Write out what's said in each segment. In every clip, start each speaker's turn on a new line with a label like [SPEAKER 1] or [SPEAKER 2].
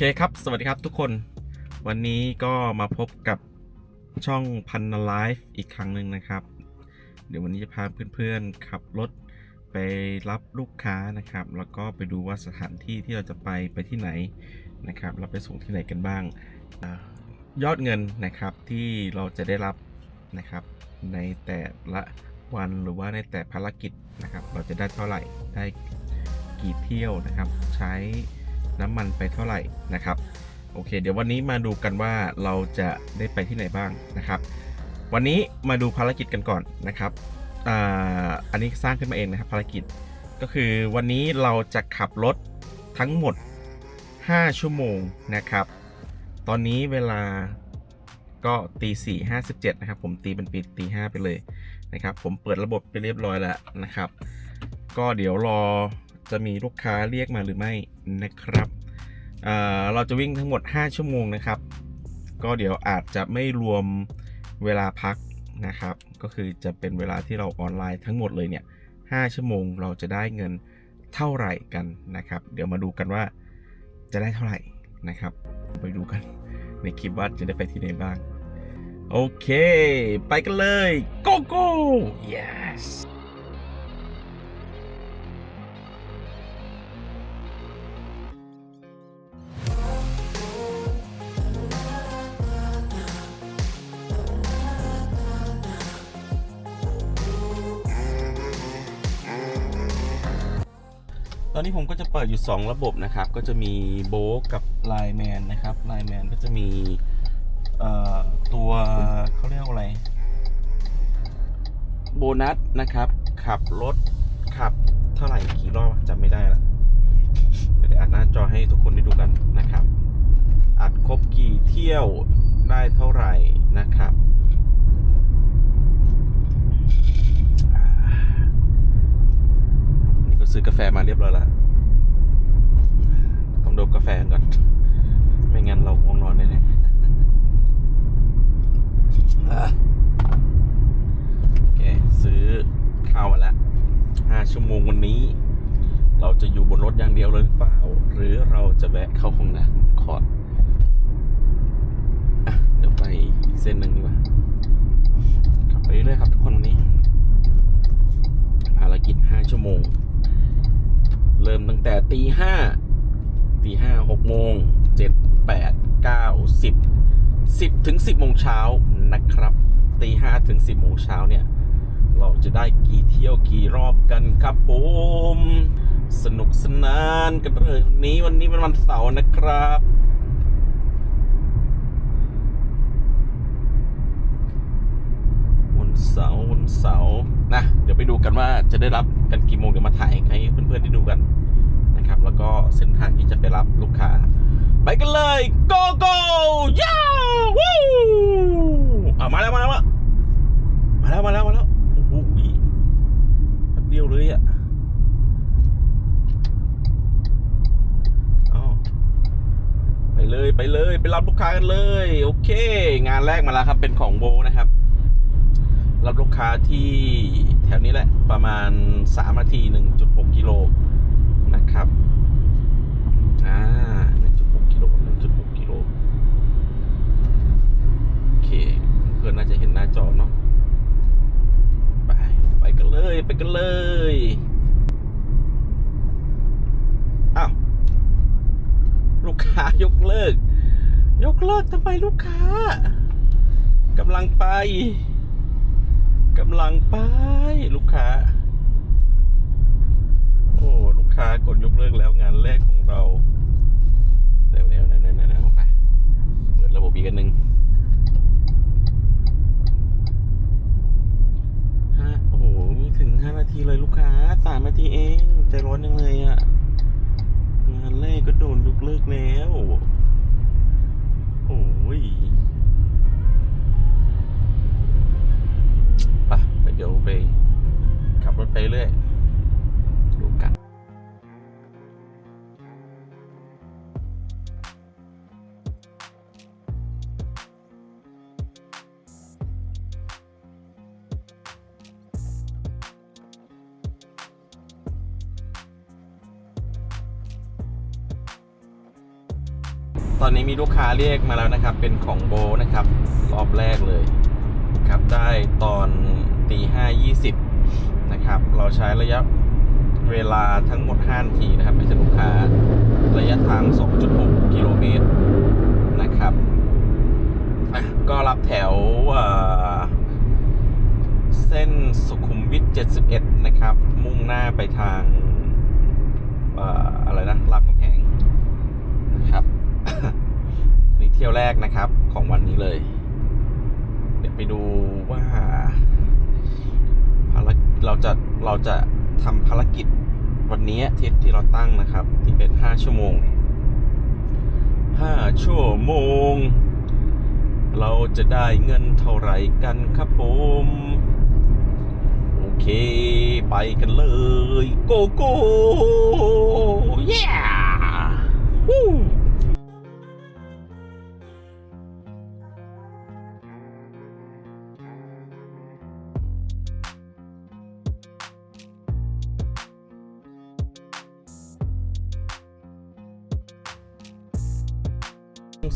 [SPEAKER 1] เคครับ สวัสดีครับทุกคน วันนี้ก็มาพบกับช่องพันนาไลฟ์อีกครั้งหนึ่งนะครับ เดี๋ยววันนี้จะพาเพื่อนๆ ขับรถไปรับลูกค้านะครับ แล้วก็ไปดูว่าสถานที่ที่เราจะไปไปที่ไหนนะครับ เราไปส่งที่ไหนกันบ้าง ยอดเงินนะครับที่เราจะได้รับนะครับ ในแต่ละวันหรือว่าในแต่ภารกิจนะครับ เราจะได้เท่าไหร่ ได้กี่เที่ยวนะครับ ใช้ น้ำมันไปเท่าไหร่นะครับโอเค เดี๋ยววันนี้มาดูกันว่าเราจะได้ไปที่ไหนบ้างนะครับ วันนี้มาดูภารกิจกันก่อนนะครับอ,อันนี้สร้างขึ้นมาเองนะครับภารกิจก็คือวันนี้เราจะขับรถทั้งหมด 5 ชั่วโมงนะครับ ตอนนี้เวลาก็ตีสี่ห้าสิบเจ็ดนะครับ ผมตีเป็นปีตีห้าไปเลยนะครับ ผมเปิดระบบไปเรียบร้อยแล้วนะครับ ก็เดี๋ยวรอจะมีลูกค้าเรียกมาหรือไม่ นะครับเอ่อเราจะวิ่งทั้งหมด 5 ชั่วโมงนะครับ ก็เดี๋ยวอาจจะไม่รวมเวลาพักนะครับ ก็คือจะเป็นเวลาที่เราออนไลน์ทั้งหมดเลยเนี่ย5ชั่วโมงเราจะได้เงินเท่าไหร่กันนะครับ เดี๋ยวมาดูกันว่าจะได้เท่าไหร่นะครับ ไปดูกันในคลิปว่าจะได้ไปที่ไหนบ้าง โอเค ไปกันเลย go go yes จะเปิดอยู่ 2 ระบบนะครับ ก็จะมีโบกกับไลแมนนะครับไลแมนก็จะมีตัวเขาเรียกว่าอะไร โบนัสนะครับ ขับรถขับเท่าไหร่กี่รอบจำไม่ได้ละไม่ได้อัดหน้าจอให้ทุกคนได้ดูกันนะครับ อัดครบกี่เที่ยวได้เท่าไหร่นะครับนี่ก็ซื้อกาแฟมาเรียบร้อยแล้ว ดมกาแฟก่อน ไม่งั้นเราง่วงนอนแน่ๆโอเค ซื้อข้าวมาแล้วห้าชั่วโมงวันนี้ เราจะอยู่บนรถอย่างเดียวเลยหรือเปล่า หรือเราจะแวะเข้าห้องน้ำขอดเดี๋ยวไปอีกเส้นหนึ่งดีกว่าขับไปเรื่อยครับทุกคนวันนี้ ภารกิจ5ชั่วโมง เริ่มตั้งแต่ตีห้า ตีห้าหกโมงเจ็ดแปดเก้าสิบสิบถึงสิบโมงเช้านะครับตีห้าถึงสิบโมงเช้าเนี่ย เราจะได้กี่เที่ยวกี่รอบกันครับผม สนุกสนานกันเลยวันนี้วันนี้เป็นวันเสาร์นะครับวันเสาร์วันเสาร์นะ เดี๋ยวไปดูกันว่าจะได้รับกันกี่โมงเดี๋ยวมาถ่ายให้เพื่อนๆได้ดูกัน นะครับ แล้วก็เส้นทางที่จะไปรับลูกค้า ไปกันเลย go go ย่าวู้อะมาแล้วมาแล้วมาแล้วมาแล้วมาแล้วโอ้โหเดียวเลยอะอ้าวไปเลยไปเลยไปรับลูกค้ากันเลย โอเค งานแรกมาแล้วครับเป็นของโบนะครับ รับลูกค้าที่แถวนี้แหละ ประมาณ3นาที1.6กิโล นะครับอ่า1.6กิโล1.6กิโลโอเค เพื่อนน่าจะเห็นหน้าจอเนาะไปไปกันเลยไปกันเลยอ้าวลูกค้ายกเลิก ยกเลิกทำไมลูกค้ากำลังไปกำลังไปลูกค้า โอ้ ค้ากดยกเลิกแล้วงานแรกของเราเร็วๆๆๆๆไปเปิดระบบอีกอันหนึ่งฮะโอ้โหมีถึงห้านาทีเลยลูกค้าสามนาทีเองใจร้อนยังเลยอะ่ะ งานแรกก็โดนยกเลิกแล้วโอ้ยไปไปเดี๋ยวไปขับรถไปเรื่อยดูกัน ตอนนี้มีลูกค้าเรียกมาแล้วนะครับ เป็นของโบนะครับ รอบแรกเลยครับได้ตอนตีห้ายี่สิบนะครับ เราใช้ระยะเวลาทั้งหมด5นาทีนะครับไปถึงลูกค้าระยะทาง 2.6 กิโลเมตรนะครับก็รับแถวเส้นสุขุมวิท 71 นะครับ มุ่งหน้าไปทางเอ่อะไรนะรับ นี่ เที่ยวแรกนะครับ ของวันนี้เลย เดี๋ยวไปดูว่าภารกิจเราจะเราจะทำภารกิจวันนี้ที่ที่เราตั้งนะครับ ที่เป็น 5 ชั่วโมง 5 ชั่วโมง เราจะได้เงินเท่าไหร่กันครับผมโอเค ไปกันเลย โกโก้เย้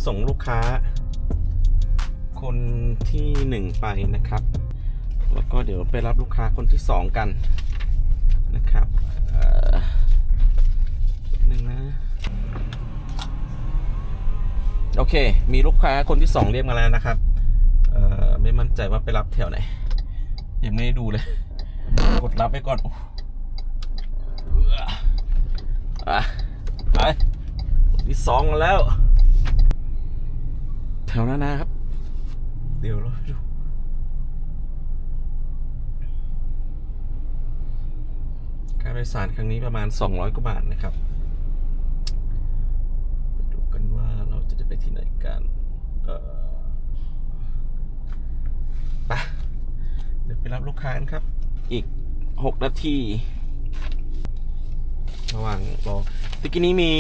[SPEAKER 1] ส่งลูกค้า คนที่หนึ่งไปนะครับ แล้วก็เดี๋ยวไปรับลูกค้าคนที่สองกันนะครับหนึ่งนะ โอเค มีลูกค้าคนที่สองเรียกมาแล้วนะครับไม่มั่นใจว่าไปรับแถวไหน ยังไม่ได้ดูเลย กดรับไปก่อนอะไปที่สองแล้ว ถวหน้านะครับ เดี๋ยวเราไปดูค่าโดยสารครั้งนี้ประมาณ 200 กว่าบาทนะครับไปดูกันว่าเราจะได้ไปที่ไหนกัน เอ่อไปเดี๋ยวไปรับลูกค้ากันครับ อีก 6 นาที ระหว่างรอตะกี้นี้มี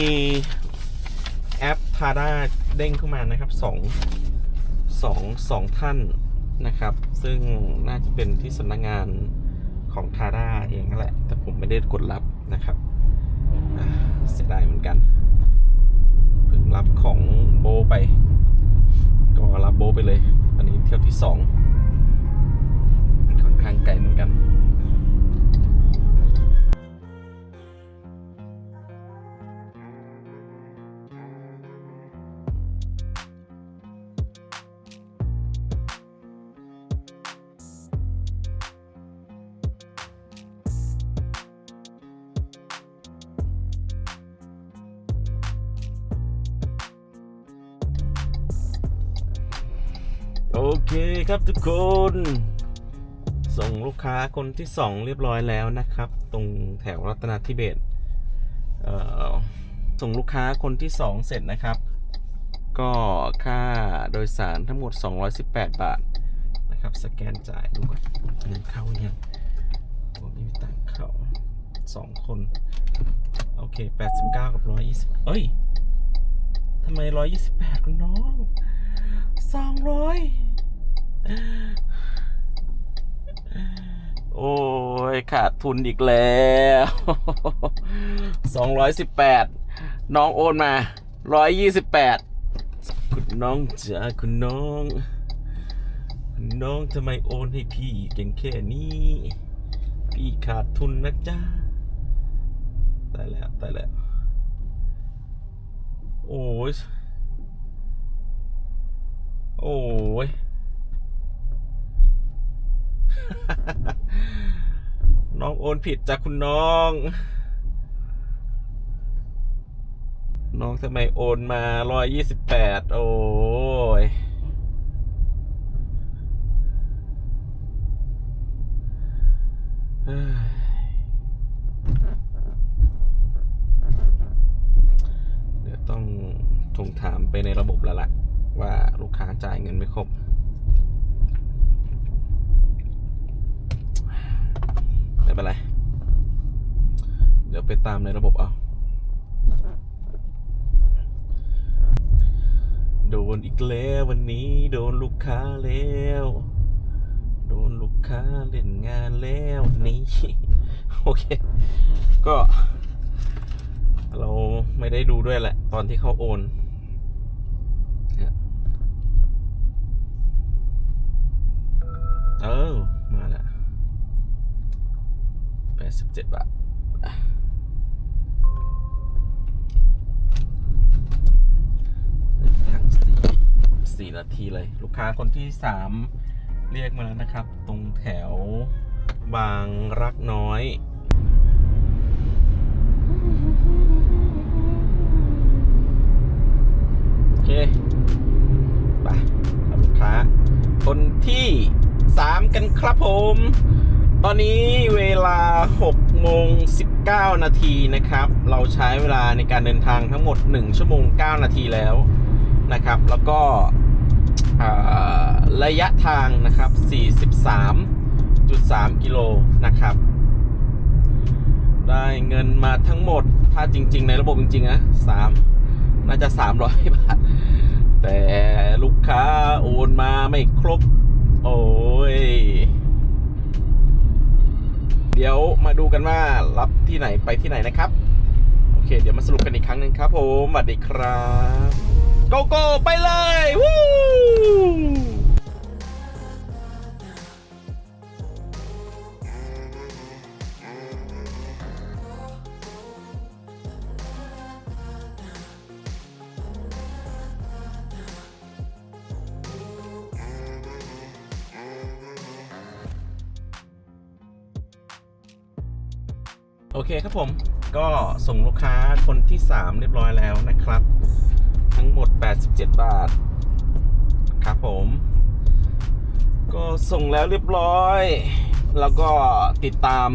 [SPEAKER 1] แอป Tada เด้งเข้ามานะครับสองสองสองท่านนะครับ ซึ่งน่าจะเป็นที่สำนักงานของ Tada เองนั่นแหละ แต่ผมไม่ได้กดรับนะครับเสียดายเหมือนกันเพิ่งรับของโบไป ก็รับโบไปเลย อันนี้เที่ยวที่สองค่อนข้างไกลเหมือนกัน คครับทุกคน ส่งลูกค้าคนที่สองเรียบร้อยแล้วนะครับ ตรงแถวรัตนาธิเบศเส่งลูกค้าคนที่สองเสร็จนะครับ ก็ค่าโดยสารทั้งหมด 218 บาทนะครับ สแกนจ่ายดูก่อนเงินเข้ายังผมไม่มีตังค์เข้าสองคน โอเค 89 กับ 120 เอ้ยทำไม 128 คุณน้องสองร้อย โอ้ย ขาดทุนอีกแล้วสองร้อยสิบแปดน้องโอนมาร้อยยี่สิบแปดคุณน้องจ๋าคุณน้องน้องทำไมโอนให้พี่เก่งแค่นี้ พี่ขาดทุนนะจ๊ะตายแล้วตายแล้ว โอ้ย โอ้ย น้อง โอนผิดจากคุณน้อง น้องทำไมโอนมาร้อยยี่สิบแปดโอ้ยเดี๋ยวต้องทวงถามไปในระบบแล้วล่ะ ว่าลูกค้าจ่ายเงินไม่ครบ ไม่เป็นไร เดี๋ยวไปตามในระบบเอา โดนอีกแล้ววันนี้ โดนลูกค้าแล้ว โดนลูกค้าเล่นงานแล้วนี้ โอเค ก็ เราไม่ได้ดูด้วยแหละ ตอนที่เขาโอนเออ มา สิบเจ็ดบาททางสี่สี่นาทีเลย ลูกค้าคนที่สามเรียกมาแล้วนะครับ ตรงแถวบางรักน้อยโอเคไปลูกค้า คนที่3กันครับผม ตอนนี้เวลา6โมง19 นาทีนะครับ เราใช้เวลาในการเดินทางทั้งหมด 1 ชั่วโมง 9 นาทีแล้วนะครับ แล้วก็ระยะทางนะครับ 43.3 กิโลนะครับ ได้เงินมาทั้งหมด ถ้าจริง ๆ ในระบบจริงๆนะ3น่าจะ 300 บาท แต่ลูกค้าโอนมาไม่ครบ โอ้ย เดี๋ยวมาดูกันว่ารับที่ไหนไปที่ไหนนะครับ โอเค เดี๋ยวมาสรุปกันอีกครั้งหนึ่งครับผมสวัสดีครับ โกโก้ไปเลยวู้ เคครับผมก็ส่งลูกค้าคนที่ 3 เรียบร้อยแล้วนะครับ ทั้งหมด 87 บาท ครับผม ก็ส่งแล้วเรียบร้อย แล้วก็ติดตาม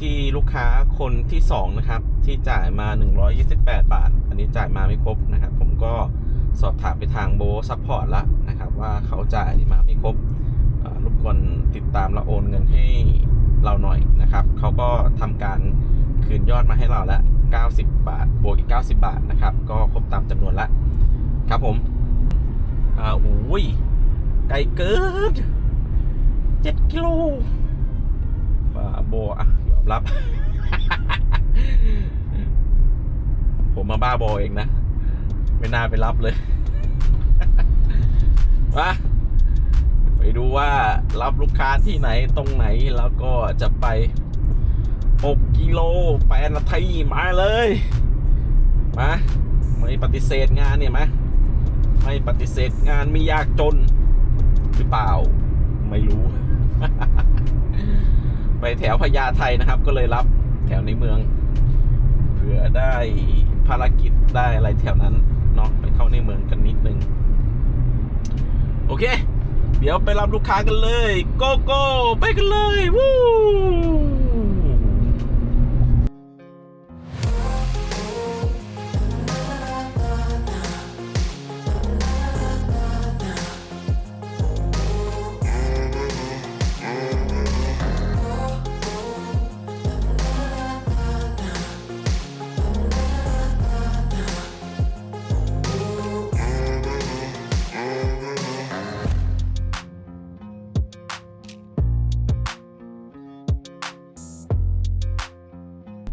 [SPEAKER 1] ที่ลูกค้าคนที่ 2 นะครับ ที่จ่ายมา 128 บาท อันนี้จ่ายมาไม่ครบนะครับ ผมก็สอบถามไปทางโบซัพพอร์ตแล้วนะครับ ว่าเขาจ่ายมาไม่ครบรบกวนติดตามและโอนเงินให้ เราหน่อยนะครับเขาก็ทำการคืนยอดมาให้เราล้ว90 บาท บวกอีก 90 บาทนะครับ ก็ครบตามจำนวนละ ครับผมอ่าอุ้ยไกลเกิน7กิโลบ้าโบอะยอมรับ ผมมาบ้าบอเองนะ ไม่น่าไปรับเลยมาไปดูว่า รับลูกค้าที่ไหนตรงไหนแล้วก็จะไป 6 กิโลแปดนาทีมาเลยมาไม่ปฏิเสธงานเนี่ยมไม่ปฏิเสธงานไม่ยากจน หรือเปล่า ไม่รู้ ไปแถวพญาไทนะครับ ก็เลยรับแถวในเมือง เผื่อได้ภารกิจได้อะไรแถวนั้นเนาะไปเข้าในเมืองกันนิดนึง โอเค เดี๋ยวไปรับลูกค้ากันเลย โกโก้ไปกันเลย วู้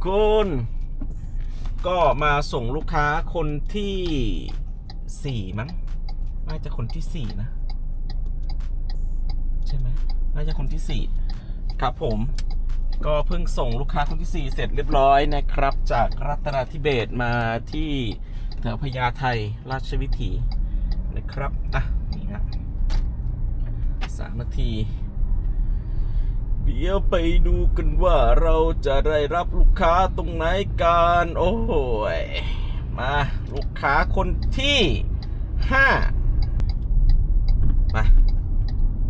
[SPEAKER 1] คุณก็มาส่งลูกค้าคนที่สี่มั้ง น่าจะคนที่สี่นะ ใช่ไหมน่าจะคนที่สี่ครับผม ก็เพิ่งส่งลูกค้าคนที่สี่เสร็จเรียบร้อยนะครับ จากรัตนาธิเบศมาที่แถวพญาไทราชวิถีนะครับ อะ นี่นะสามนาที เดี๋ยวไปดูกันว่าเราจะได้รับลูกค้าตรงไหนกัน โอ้ยมาลูกค้าคนที่ห้ามา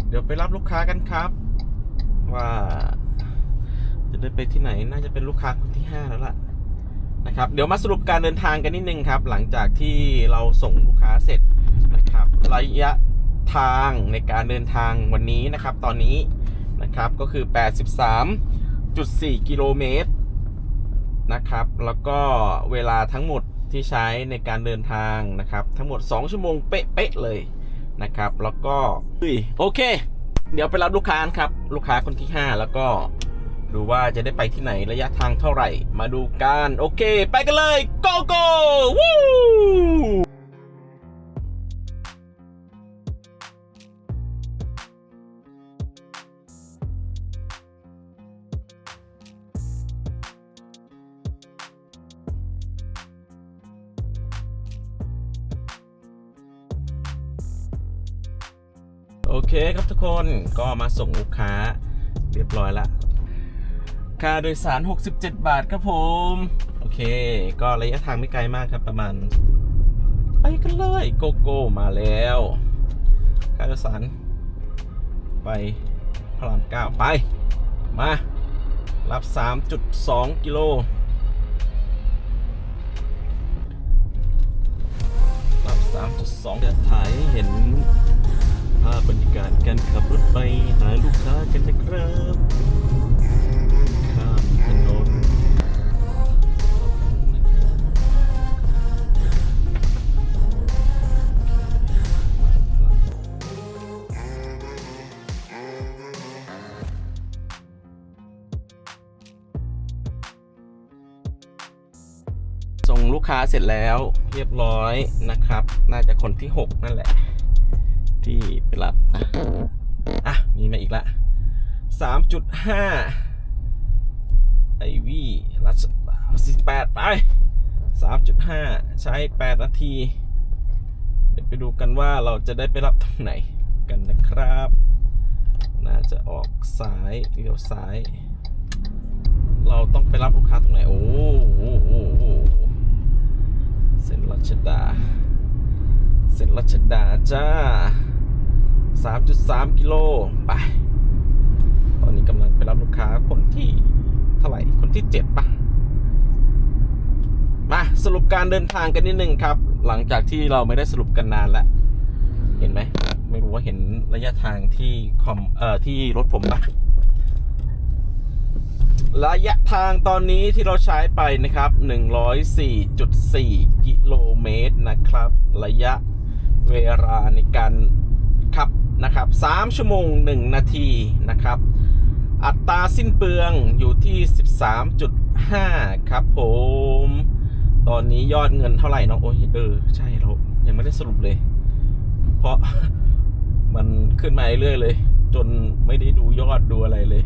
[SPEAKER 1] เดี๋ยวไปรับลูกค้ากันครับ ว่าจะได้ไปที่ไหนน่าจะเป็นลูกค้าคนที่ห้าแล้วล่ะนะครับเดี๋ยวมาสรุปการเดินทางกันนิดนึงครับ หลังจากที่เราส่งลูกค้าเสร็จนะครับ ระยะทางในการเดินทางวันนี้นะครับ ตอนนี้ นะครับก็คือ 83.4 กิโลเมตรนะครับ แล้วก็เวลาทั้งหมดที่ใช้ในการเดินทางนะครับ ทั้งหมด 2 ชั่วโมงเป๊ะๆเลยนะครับ แล้วก็โอเค เดี๋ยวไปรับลูกค้าครับ ลูกค้าคนที่ 5 แล้วก็ดูว่าจะได้ไปที่ไหนระยะทางเท่าไหร่ มาดูกัน โอเค ไปกันเลยโกโก้วู้ เคครับทุกคนก็มาส่งลูกค้าเรียบร้อยละค่าโดยสาร 67 บาทครับผม โอเค ก็ระยะทางไม่ไกลมากครับประมาณ ไปกันเลยโกโก้มาแล้วค่าโดยสาร ไปพระรามเก้าไป มา รับ 3.2 กิโล รับ 3.2เดี๋ยวถ่ายเห็นาพบรรยากาศการขับรถไปหาลูกค้ากันนะครับข้ามถนนส่งลูกค้าเสร็จแล้วเรียบร้อยนะครับ น่าจะคนที่ 6 นั่นแหละ ที่ไปรับนะอะ มีมาอีกละ 3.5ไอวีรัช48 ไป 3.5 ใช้ 8 นาที เดี๋ยวไปดูกันว่าเราจะได้ไปรับตรงไหนกันนะครับ น่าจะออกซ้ายเลี้ยวซ้าย เราต้องไปรับลูกค้าตรงไหน โอ้โหโอ้โหเส้นรัชดา เส้นรัชดาจ้า 3.3 กิโลไป ตอนนี้กำลังไปรับลูกค้าคนที่เท่าไหร่ คนที่ 7ปะมาสรุปการเดินทางกันนิดนึงครับ หลังจากที่เราไม่ได้สรุปกันนานแล้ว เห็นไหม ไม่รู้ว่าเห็นระยะทางที่คอมเอ่อที่รถผมปะระยะทางตอนนี้ที่เราใช้ไปนะครับ 104.4 กิโลเมตรนะครับ ระยะเวลาในการ นะครับ3ชั่วโมง 1 นาทีนะครับ อัตราสิ้นเปลืองอยู่ที่ 13.5 ครับผม ตอนนี้ยอดเงินเท่าไหร่เนาะโอ้ยเออ ใช่เรายังไม่ได้สรุปเลย เพราะมันขึ้นมาเรื่อยๆเลย จนไม่ได้ดูยอดดูอะไรเลย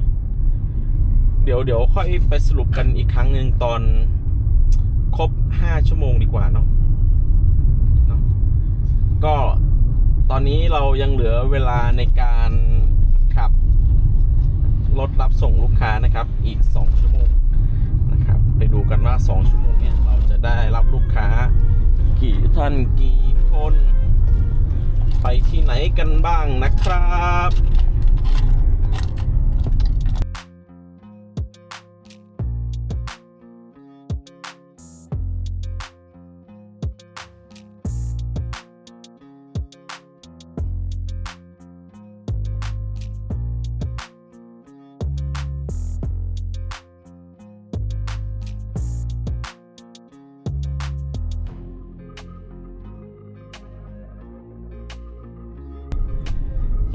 [SPEAKER 1] เดี๋ยวเดี๋ยวค่อยไปสรุปกันอีกครั้งหนึ่งตอนครบ 5 ชั่วโมงดีกว่าเนาะเนาะก็ ตอนนี้เรายังเหลือเวลาในการขับรถรับส่งลูกค้านะครับ อีก 2 ชั่วโมงนะครับ ไปดูกันว่า 2 ชั่วโมงเนี้ยเราจะได้รับลูกค้า กี่ท่านกี่คน ไปที่ไหนกันบ้างนะครับ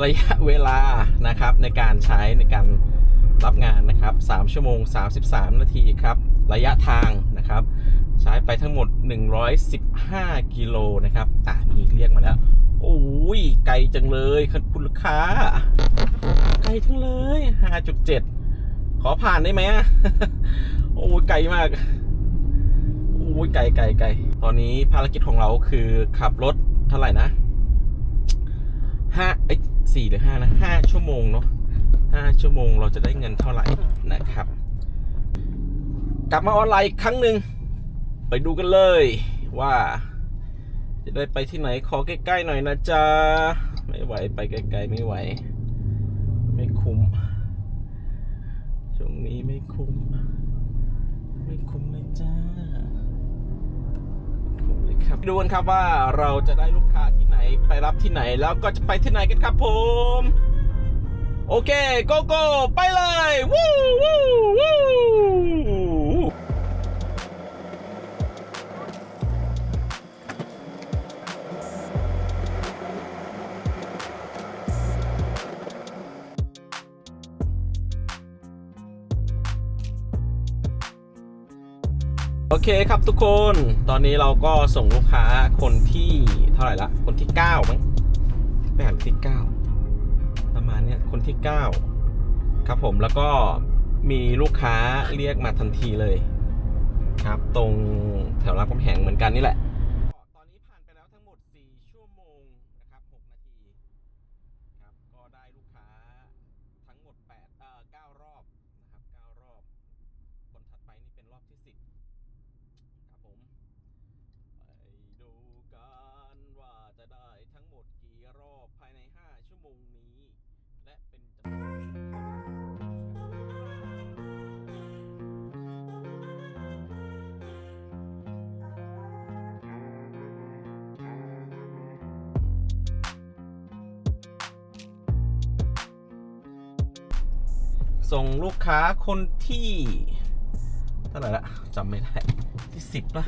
[SPEAKER 1] ระยะเวลานะครับในการใช้ในการรับงานนะครับ 3 ชั่วโมง 33 นาทีครับ ระยะทางนะครับ ใช้ไปทั้งหมด 115 กิโลนะครับอะมีเรียกมาแล้ว โอ้ย ไกลจังเลยคุณลูกค้า ไกลจังเลย 5.7 ขอผ่านได้ไหมโอ้ย ไกลมากโอ้ย ไกลไกลไกลตอนนี้ภารกิจของเราคือขับรถเท่าไหร่นะห้าเอ้ สี่หรือห้านะห้าชั่วโมงเนาะห้าชั่วโมงเราจะได้เงินเท่าไหร่นะครับ กลับมาออนไลน์อีกครั้งหนึ่งไปดูกันเลยว่า จะได้ไปที่ไหนขอใกล้ๆหน่อยนะจ๊ะ ไม่ไหวไปไกลๆไม่ไหว ไม่คุ้มช่วงนี้ไม่คุ้ม ไม่คุ้มเลยจ้า ครับดูกันครับว่าเราจะได้ลูกค้าที่ไหนไปรับที่ไหนแล้วก็จะไปที่ไหนกันครับผม โอเคโกโก้ไปเลย วู้วู้วู้ เคครับทุกคน ตอนนี้เราก็ส่งลูกค้าคนที่เท่าไหร่ละ คนที่ 9 มั้งแปดที่ 9 ประมาณเนี้ยคนที่ 9 ครับผมแล้วก็มีลูกค้าเรียกมาทันทีเลย ครับ ตรงแถวรามคำแหงเหมือนกันนี่แหละ ตอนนี้ผ่านไปแล้วทั้งหมด 4 ชั่วโมงนะครับ 6 นาทีครับ รอบภายใน 5 ชั่ วโมงนี้ และเป็นจำนวนส่งลูกค้าคนที่ เท่าไหร่ละจำไม่ได้ ที่สิบป่ะ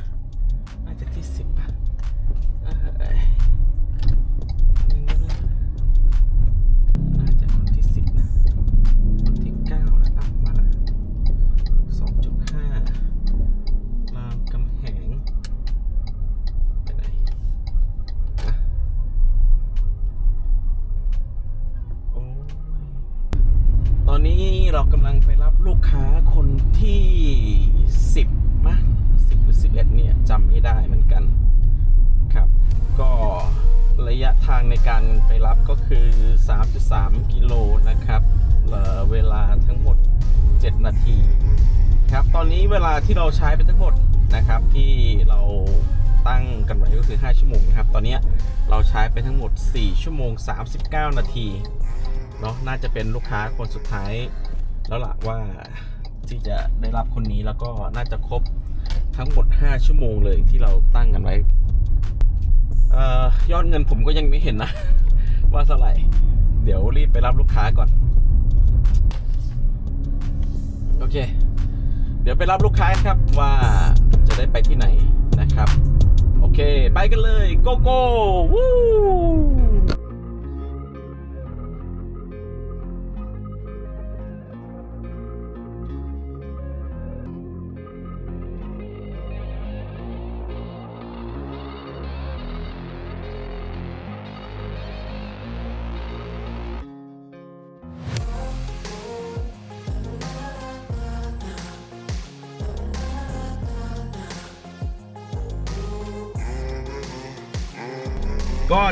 [SPEAKER 1] ตอนนี้เรากำลังไปรับลูกค้าคนที่สิบมะสิบหรือสิบเอ็ดเนี่ยจำไม่ได้เหมือนกัน ครับ ก็ระยะทางในการไปรับก็คือ 3.3 กิโลนะครับเหลือเวลาทั้งหมด 7 นาที ครับ ตอนนี้เวลาที่เราใช้ไปทั้งหมดนะครับที่เราตั้งกันไว้ก็คือ 5 ชั่วโมงนะครับ ตอนนี้เราใช้ไปทั้งหมด 4 ชั่วโมง 39 นาที เนาะน่าจะเป็นลูกค้าคนสุดท้าย แล้วล่ะว่าที่จะได้รับคนนี้แล้วก็น่าจะครบทั้งหมด 5 ชั่วโมงเลยที่เราตั้งกันไว้ยอดเงินผมก็ยังไม่เห็นนะ ว่าเท่าไหร่ เดี๋ยวรีบไปรับลูกค้าก่อน โอเค เดี๋ยวไปรับลูกค้าครับว่าจะได้ไปที่ไหนนะครับ โอเค ไปกันเลย โกโก้วู้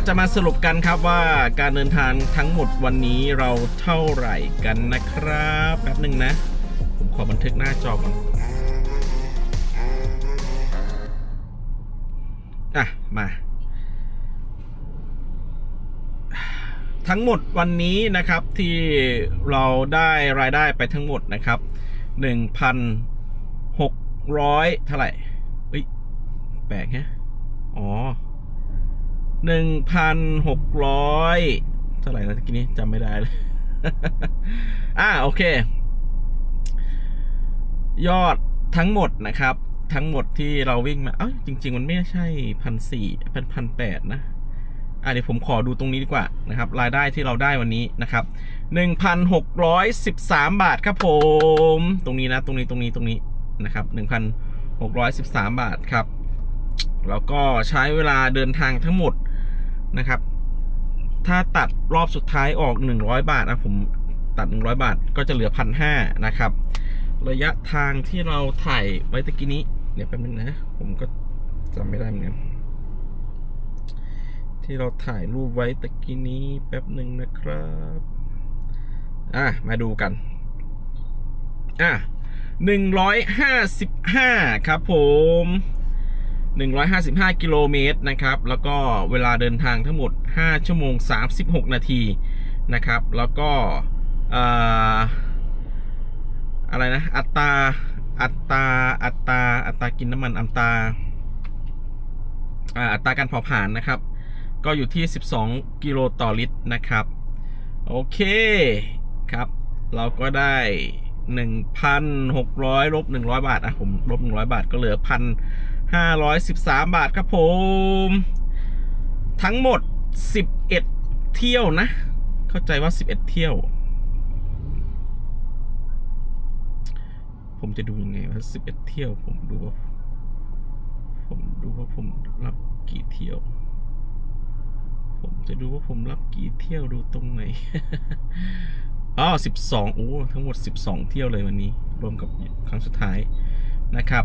[SPEAKER 1] จะมาสรุปกันครับว่าการเดินทางทั้งหมดวันนี้เราเท่าไหร่กันนะครับแป๊บหนึ่งนะ ผมขอบันทึกหน้าจอก่อนอะ มา ทั้งหมดวันนี้นะครับที่เราได้รายได้ไปทั้งหมดนะครับ1,600เท่าไหร่เฮ้ยแปลกฮะอ๋อ หนึ่งพันหกร้อยเท่าไหร่นะตะกี้นี้จำไม่ได้เลยอ่าโอเค ยอดทั้งหมดนะครับ ทั้งหมดที่เราวิ่งมา เอ้าจริง ๆ มันไม่ใช่พันสี่เป็นพันแปดนะอ่าเดี๋ยวผมขอดูตรงนี้ดีกว่านะครับ รายได้ที่เราได้วันนี้นะครับหนึ่งพันหกร้อยสิบสามบาทครับผม ตรงนี้นะ ตรงนี้ตรงนี้ตรงนี้นะครับหนึ่งพันหกร้อยสิบสามบาทครับ แล้วก็ใช้เวลาเดินทางทั้งหมด นะครับ ถ้าตัดรอบสุดท้ายออก 100 บาทนะผมตัด 100 บาทก็จะเหลือพันห้านะครับ ระยะทางที่เราถ่ายไว้ตะกี้นี้ เดี๋ยวแป๊บนึงนะ ผมก็จำไม่ได้เหมือนกันที่เราถ่ายรูปไว้ตะกี้นี้แป๊บหนึ่งนะครับอะมาดูกันอะ155 ครับผม 155 กิโลเมตรนะครับ แล้วก็เวลาเดินทางทั้งหมด 5 ชั่วโมง 36 นาทีนะครับ แล้วก็อะไรนะ อัตรา อัตรา อัตรา อัตรากินน้ำมัน อัตราอ่าอัตราการเผาผลาญนะครับ ก็อยู่ที่ 12 กิโลต่อลิตรนะครับ โอเคครับ เราก็ได้ 1,600ลบ100 บาท อะ ผมลบ 100 บาทก็เหลือพัน 513 บาทครับผม ทั้งหมด 11 เที่ยวนะ เข้าใจว่า 11 เที่ยว ผมจะดูยังไงว่า 11 เที่ยว ผมดูว่า ผมดูว่าผมรับกี่เที่ยว ผมจะดูว่าผมรับกี่เที่ยวดูตรงไหนอ๋อ12โอ้ทั้งหมด 12 เที่ยวเลยวันนี้ รวมกับครั้งสุดท้ายนะครับ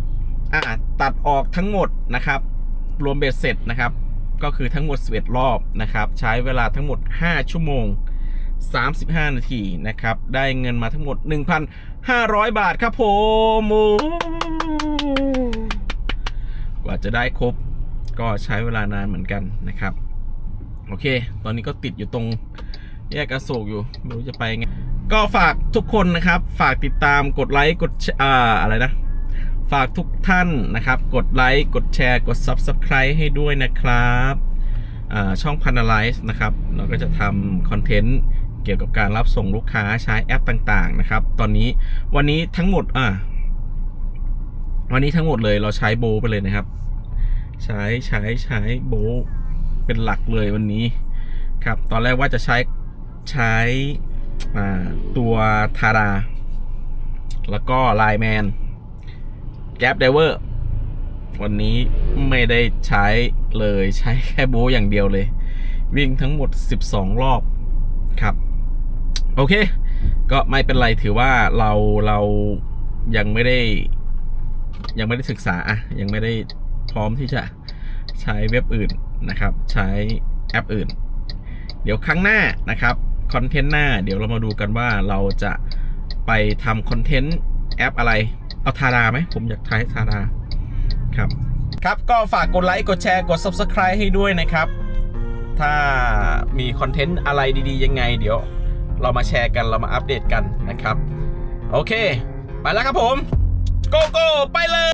[SPEAKER 1] อะตัดออกทั้งหมดนะครับ รวมเบ็ดเสร็จนะครับ ก็คือทั้งหมด 11 รอบนะครับ ใช้เวลาทั้งหมด 5 ชั่วโมง 35 นาทีนะครับ ได้เงินมาทั้งหมด 1,500 บาทครับผมกว่าจะได้ครบก็ใช้เวลานานเหมือนกันนะครับ โอเค ตอนนี้ก็ติดอยู่ตรงแยกอโศกอยู่ไม่รู้จะไปไง ก็ฝากทุกคนนะครับ ฝากติดตามกดไลค์กดอ่าอะไรนะ ฝากทุกท่านนะครับ กดไลค์กดแชร์กด Subscribe ให้ด้วยนะครับอ่าช่องพัน a ไลซ์นะครับ เราก็จะทำคอนเทนต์เกี่ยวกับการรับส่งลูกค้าใช้แอปต่างๆนะครับ ตอนนี้วันนี้ทั้งหมดอ่าวันนี้ทั้งหมดเลยเราใช้โบไปเลยนะครับ ใช้ใช้ใช้โบเป็นหลักเลยวันนี้ครับ ตอนแรกว่าจะใช้ใช้อ่าตัวทารา แล้วก็ไลแมน แก p ไดเวอร์วันนี้ไม่ได้ใช้เลยใช้แค่โบอย่างเดียวเลย วิ่งทั้งหมด 12 รอบครับ โอเค ก็ไม่เป็นไรถือว่าเราเรายังไม่ได้ ยังไม่ได้ศึกษาอะยังไม่ได้พร้อมที่จะใช้เว็บอื่นนะครับ ใช้แอปอื่น เดี๋ยวครั้งหน้านะครับคอนเทนต์หน้า เดี๋ยวเรามาดูกันว่าเราจะไปทำคอนเทนต์แอปอะไร เอาทาราไหมผมอยากใช้ทาราครับ ครับก็ฝากกดไลค์กดแชร์กด Subscribe ให้ด้วยนะครับ ถ้ามีคอนเทนต์อะไรดีๆ ยังไง เดี๋ยว เรามาแชร์กันเรามาอัปเดตกันนะครับ โอเค ไปแล้วครับผม โกโก้ไปเลย